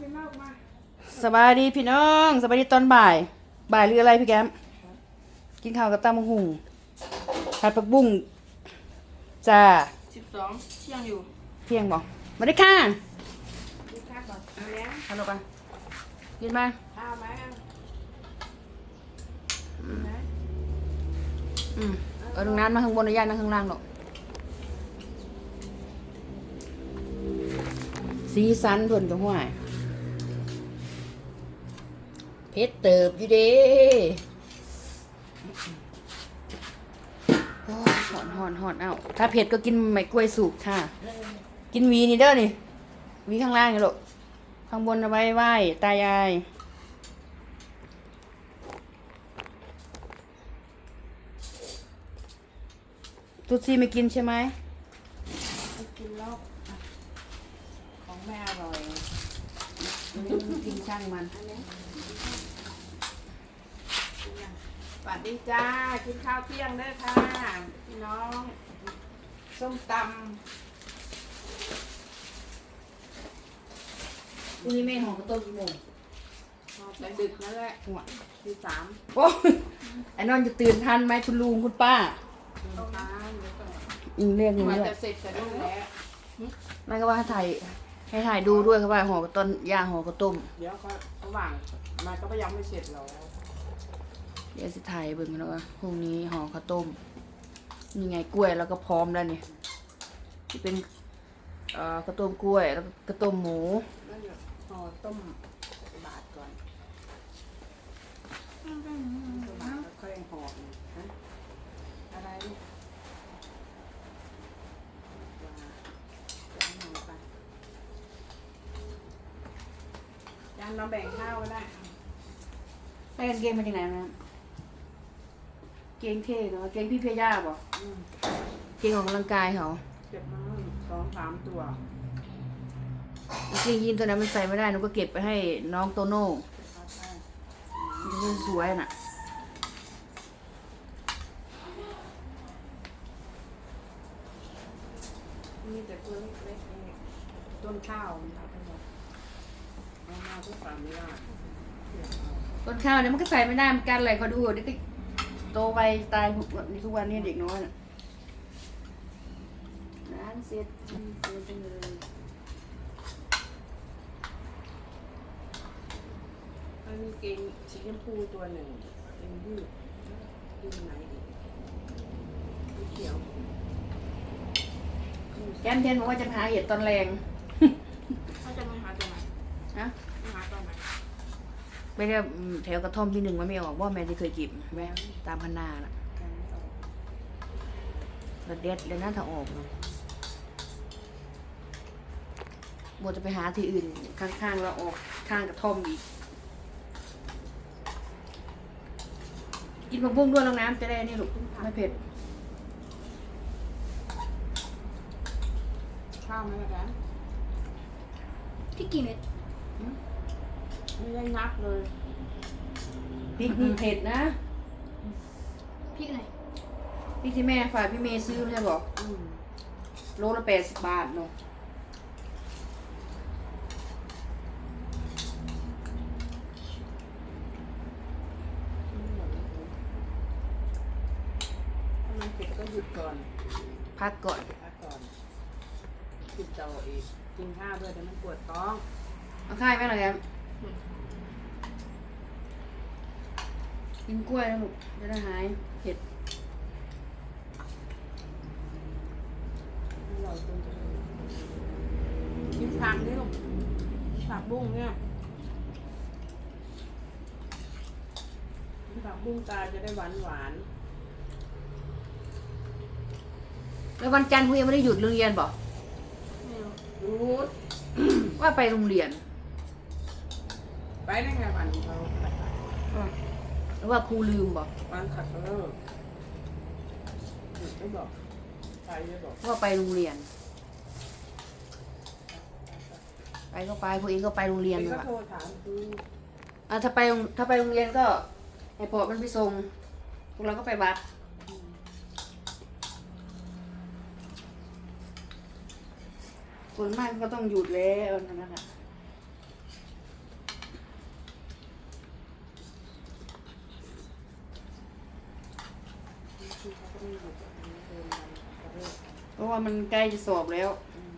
พี่น้องมาสบายดีพี่น้องสบายดีตอนบ่าย บ่ายหรืออะไรพี่แก้ม กินข้าวกับตำมะหุงผัดผักบุ้งจ้าสิบสองเที่ยงอยู่เที่ยงบอกมาได้ค่ะดูข้าวก่อนเอาแล้วฮัลโหลปะกินมาข้าวไหมเอาไหมอืมเอาตรงนั้นมาข้างบนนะย่านั่งข้างล่างหรอกสีสันเพิ่นกับห้วย เพชรเติบอยู่เด้อหอนหอนหอนเอาถ้าเผ็ดก็กินไม้กล้วยสุกค่ะ กินวีนี่เด้อนี่วีข้างล่างนี่ลูกข้างบนเอาไว้ไหว้ตายายตุ๊ดซี่ไม่กินใช่ไหมไปกินแล้วอะของแม่อร่อย กินช่างมันอันนี้สวัสดีจ้า กินข้าวเที่ยงเด้อค่ะ พี่น้อง ส้มตพรุ่งนี้แม่ห่อข้าวต้มกี่โมงำแต่ดึกนั่นแหละหัวทีสามโอ้ยไอ้นอนจะตื่นทันไหมคุณลุงคุณป้าต้องทานเดี๋ยวก่อนอืมเรียกหนูมันด้วยจะเสร็จแต่นู่นแล้วแม่ก็ว่าให้ถ่าย ให้ถ่ายดูด้วยครับว่าห่อข้าวต้นย่างห่อข้าวต้มเดี๋ยวก็ระหว่างมันก็ยังไม่เสร็จหรอกเดี๋ยวสิถ่ายเบิ่งแล้วว่าพรุ่งนี้ห่อข้าวต้มนี่ไงกล้วยแล้วก็พร้อมแล้วนี่ที่เป็นเอ่อข้าวต้มกล้วยแล้วก็ข้าวต้มหมูแล้วเดี๋ยวห่อต้มบาทก่อนต้มบาทแล้วค่อยห่ออีกฮะอะไรลูกว่าจะให้ห่อไปยาน เราแบ่งข้าวก็ได้ได้กันเกงมาจากไหนนะเกงเท่เนาะเกงพี่เพียย่าบ่อืมเกงออกกำลังกายเขาเก็บมาสองสามตัวเกงยีนตัวนั้นมันใส่ไม่ได้หนูก็เก็บไปให้น้องโตโน่เอาไปมันจะสวยน่ะ มีแต่ตัวเล็กๆเองต้นข้าวมันเอาไป ต้นข้าวเนี่ยมันก็ใส่ไม่ได้เหมือนกันเลยเขาดูเดี๋ยวก็โตไปตายทุกวันทุกวันนี้เด็กน้อยน่ะร้านเสร็จอืมเสร็จจังเลยมันมีเกงสีชมพูตัวหนึ่งเกงยืดยืดไหนอีกสีเขียว แก้มเทนบอกว่าจะหาเห็ดตอนแรง เขาจะมาหาตัวไหน นะ มาหาตัวไหน ไม่ได้อืมแถวกระท่อมที่หนึ่งมันไม่ออกว่าแม่ที่เคยกินแม่ตามพันนาน่ะกันไม่ออกระเด็ดเลยนะถ้าออกนะบัวจะไปหาที่อื่น ข้างๆแล้วออกข้างกระท่อมอีก กินผักบุ้งด้วยลงน้ำจะได้นี่ลูกไม่เผ็ดข้าวไหมล่ะกันพี่กี่เม็ด ไม่ได้นับเลยพริกนี่เผ็ดนะพริกอะไรพริกที่แม่ฝากพี่เมย์ซื้อไม่ใช่บอกอืมโลละแปดสิบบาทเนาะถ้ามันเผ็ดก็หยุดก่อนพักก่อนพักก่อนหยุดเจ้าอีกกินข้าวด้วยเดี๋ยวมันปวดท้องเอาค่ายไหมล่ะครับ กินกล้วยนะลูกจะได้หายเผ็ดอร่อยจนจะกินผักนี่ลูกผักบุ้งเนี่ยกินผักบุ้งตาจะได้หวานหวานแล้ววันจันทร์คุณยังไม่ได้หยุดโรงเรียนบอกๆรูดว่าไปโรงเรียน ไปได้ไงวันเราไปไหนหรือว่าครูลืมบอกวันขัดเลิกหยุดไม่บอกไปไม่บอกว่าไปโรงเรียน ไปก็ไปพวกเองก็ไปโรงเรียนเองนั่นก็แหละโทรถามคืออะถ้าไปโรงถ้าไปโรงเรียนก็ให้พอมันไปส่งพวกเราก็ไปวัด ส่วนมากก็ต้องหยุดแล้วนั่นแหละ ที่อยู่ตรงนี้เดินไปกระเริบเพราะว่ามันใกล้จะสอบแล้ว อืม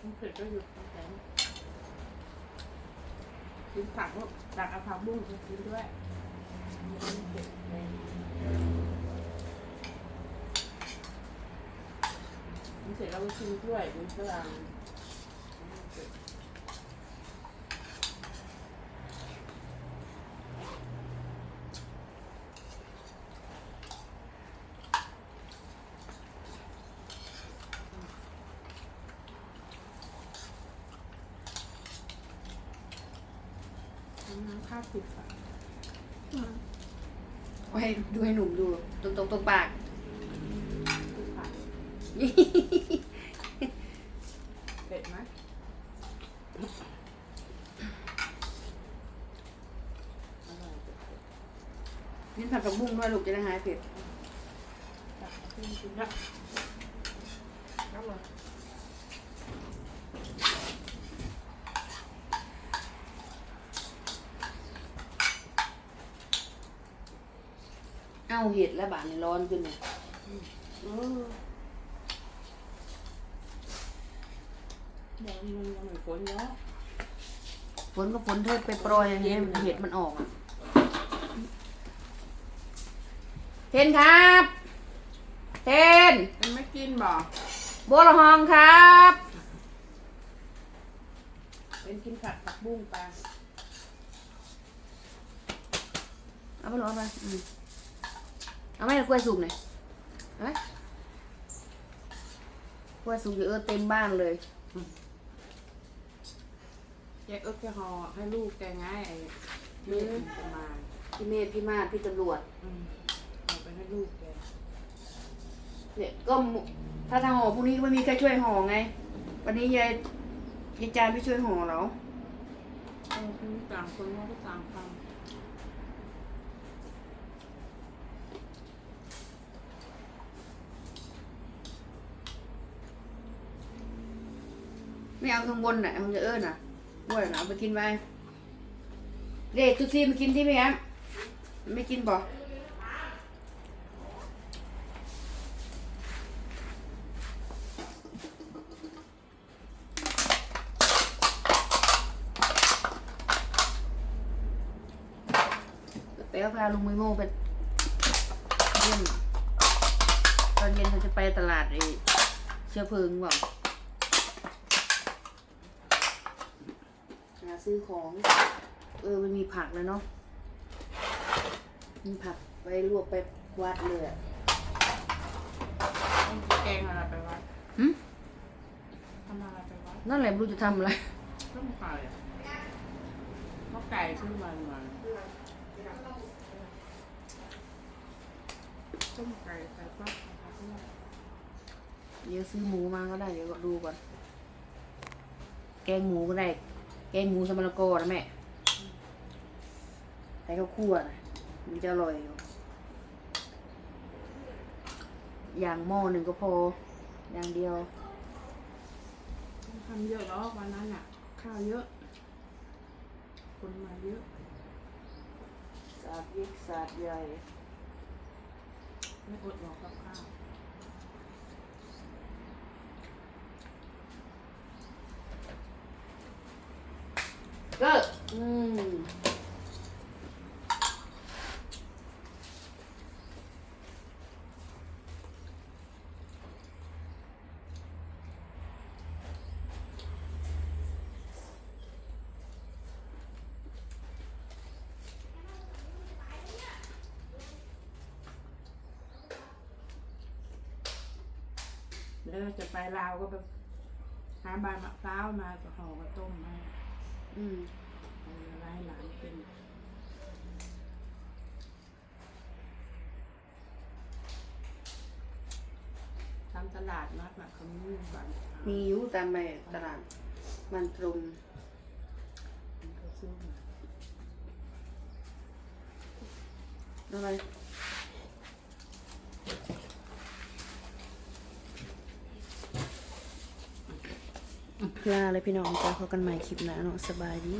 มันเผ็ดก็หยุดตั้งแต่กินผักลูกตักเอาผักบุ้งไปกินด้วยมันเผ็ดแรงมัน เสร็จแล้วก็กินด้วยมันฝรั่งน้ำข้าวผิดค่ะไว้ให้ดูให้หนุ่มดู ตรงตรงตรงปาก เผ็ดไหมอร่อยเผ็ดนี่ผัดผักบุ้งด้วยลูกจะได้หายเผ็ดๆตักขึ้นกินละอร่อยเอ้าเห็ดแล้วบาดในร้อนขึ้นเนี่ยเออเดี๋ยว มันยังไม่ฝนเนาะฝนก็ฝนเทิดไปโปรยอย่างเงี้ยมันเห็ดมันออกอะเทนครับ เทนมันไม่กินบ่บัวละหองครับ เป็นกินผัดผักบุ้งไปเอาไปหรอเอาไปอืมเอาไหมกล้วยสุกหน่อยเอาไหมกล้วยสุกอยู่เออเต็มบ้านเลย เอิ๊กแกห่อให้ลูกแกง่ายไอ้มือประมาณพี่เมธพี่มาศพี่ตำรวจ อืมเอาไปให้ลูกแกเนี่ยก็หมูถ้าทางห่อพรุ่งนี้ก็ไม่มีใครช่วยห่อไง วันนี้ยายยายจานไม่ช่วยห่อเหรอเออคือต่างคนว่าก็ต่างฟังไม่เอาข้างบนน่ะมันจะเอิ้นน่ะ บ้วยเอาไปกินไปเด็กทุกทีมากินที่ไหมครับไม่กินบ่แป๊วพาลุงมิโมไปเยี่ยมตอนเย็นเขาจะไปตลาดไอ้เชื้อเพลิงเปล่า หา ซื้อของ เออมันมีผักแล้วเนาะมีผักไปลวกไปวัดเลยอะแกงอะไรไปวัดหึทำอะไรไปวัดนั่นแหละไม่รู้จะทำอะไรต้มไก่อะข้าวไก่ขึ้นมาหน่อยต้มไก่ใส่ฟักนะคะด้วยเดี๋ยวซื้อหมูมาก็ได้เดี๋ยวก็ดูก่อน แกงหมูก็ได้ แกงหมูสมะละกอนะแม่ใส่ข้าวคั่วนะมันจะอร่อยอยู่อย่างหม้อหนึ่งก็พอ อย่างเดียวทำเยอะแล้ววันนั้นอะ ข้าวเยอะ คนมาเยอะสาดยิกสาดใหญ่ ไม่อดหรอกกับข้าว ก็อืมเดี๋ยวจะไปลาวก็ไปหาใบมะพร้าวมาจะห่อมาต้มมา อืมเอาอะไรให้หลานกินตามตลาดนัดน่ะเขามีใบมะพร้าวมีอยู่ตามไปตลาด มันตรงเขาซื้อมาอะไร ลาเลยพี่น้องจ้าพบกันใหม่คลิปหน้าเนาะสบายดี